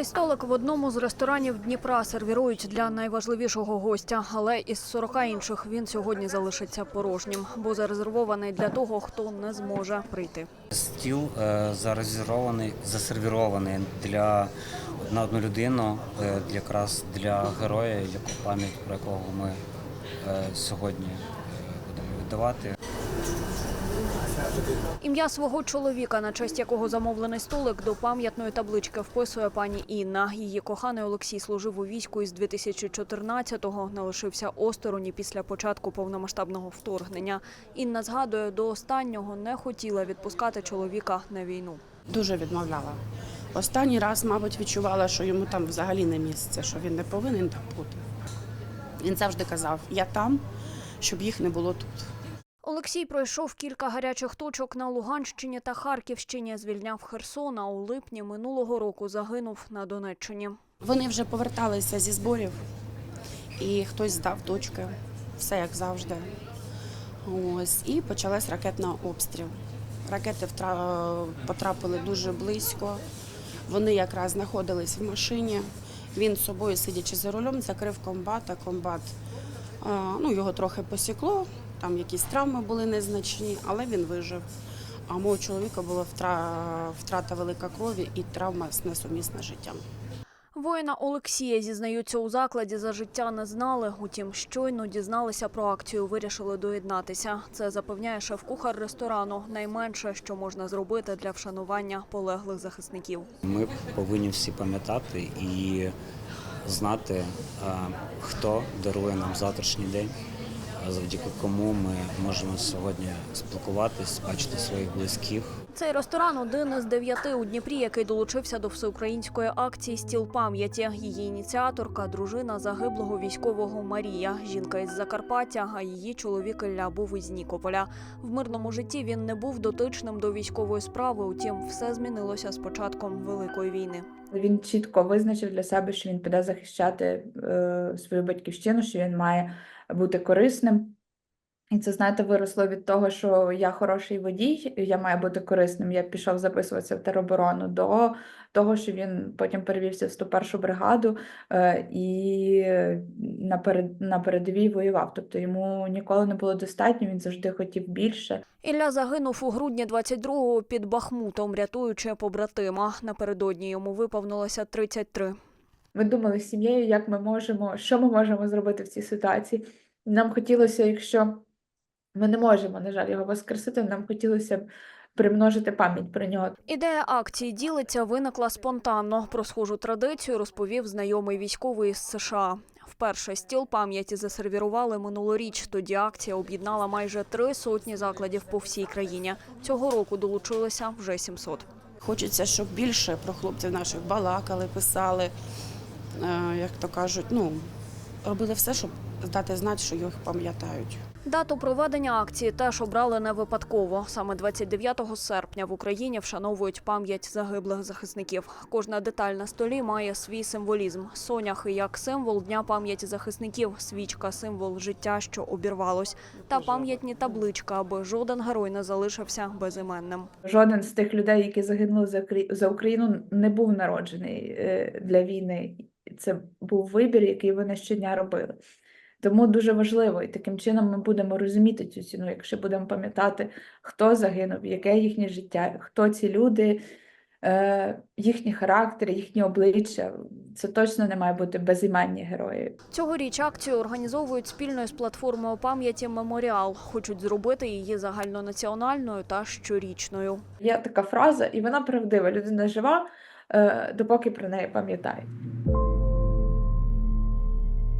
Цей столик в одному з ресторанів Дніпра сервірують для найважливішого гостя, але із 40 інших він сьогодні залишиться порожнім, бо зарезервований для того, хто не зможе прийти. Стіл е, зарезервований, засервірований для на одну людину, е, якраз для героя, яку пам'ять про якого ми е, сьогодні будемо віддавати. Ім'я свого чоловіка, на честь якого замовлений столик, до пам'ятної таблички вписує пані Інна. Її коханий Олексій служив у війську із 2014-го, не лишився осторонь після початку повномасштабного вторгнення. Інна згадує, до останнього не хотіла відпускати чоловіка на війну. Дуже відмовляла. Останній раз, мабуть, відчувала, що йому там взагалі не місце, що він не повинен там бути. Він завжди казав: я там, щоб їх не було тут. Олексій пройшов кілька гарячих точок на Луганщині та Харківщині. Звільняв Херсон, а у липні минулого року загинув на Донеччині. Вони вже поверталися зі зборів, і хтось здав точки, все як завжди. Ось, і почалась ракетна обстріл. Ракети потрапили дуже близько. Вони якраз знаходились в машині. Він з собою, сидячи за рулем, закрив комбат, а комбат ну, його трохи посікло, там якісь травми були незначні, але він вижив. А мого чоловіка була втра- втрата велика крові і травма несумісна з життям. Воїна Олексія зізнаються у закладі за життя не знали. Утім, щойно дізналися про акцію, вирішили доєднатися. Це запевняє шеф-кухар ресторану. Найменше, що можна зробити для вшанування полеглих захисників. Ми повинні всі пам'ятати і знати, хто дарує нам завтрашній день, завдяки кому ми можемо сьогодні спілкуватись, бачити своїх близьких. Цей ресторан один із дев'яти у Дніпрі, який долучився до всеукраїнської акції Стіл пам'яті. Її ініціаторка дружина загиблого військового Марія, жінка із Закарпаття, а її чоловік Ілля був із Нікополя. В мирному житті він не був дотичним до військової справи. Утім, все змінилося з початком великої війни. Він чітко визначив для себе, що він піде захищати е, свою батьківщину, що він має бути корисним. І це, знаєте, виросло від того, що я хороший водій, я маю бути корисним. Я пішов записуватися в тероборону до того, що він потім перевівся в 101-шу бригаду е, і на, передовій воював. Тобто йому ніколи не було достатньо, він завжди хотів більше. Ілля загинув у грудні 22-го під Бахмутом, рятуючи побратима. Напередодні йому виповнилося 33. Ми думали з сім'єю, як ми можемо, що ми можемо зробити в цій ситуації. Нам хотілося, якщо ми не можемо, на жаль, його воскресити, нам хотілося б примножити пам'ять про нього. Ідея акції ділиться виникла спонтанно. Про схожу традицію розповів знайомий військовий із США. Вперше стіл пам'яті засервірували минулоріч. Тоді акція об'єднала майже три сотні закладів по всій країні. Цього року долучилося вже 700. Хочеться, щоб більше про хлопців наших балакали, писали, як то кажуть, ну, робили все, щоб дати знати, що їх пам'ятають. Дату проведення акції теж обрали не випадково. Саме 29 серпня в Україні вшановують пам'ять загиблих захисників. Кожна деталь на столі має свій символізм. Соняхи як символ дня пам'яті захисників, свічка символ життя, що обірвалось, та пам'ятні табличка, аби жоден герой не залишився безіменним. Жоден з тих людей, які загинули за Украї- Україну, не був народжений е, для війни. Це був вибір, який вони щодня робили. Тому дуже важливо, і таким чином ми будемо розуміти цю ціну, якщо будемо пам'ятати, хто загинув, яке їхнє життя, хто ці люди, е, їхні характери, їхні обличчя. Це точно не має бути безіменні герої. Цьогоріч акцію організовують спільно з платформою пам'яті Меморіал. Хочуть зробити її загальнонаціональною та щорічною. Є така фраза, і вона правдива. Людина жива, е, допоки про неї пам'ятає.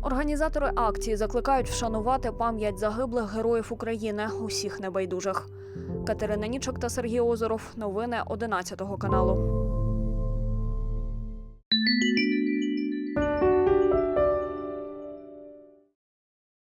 Організатори акції закликають вшанувати пам'ять загиблих героїв України, усіх небайдужих. Катерина Нічок та Сергій Озоров. Новини 11 каналу.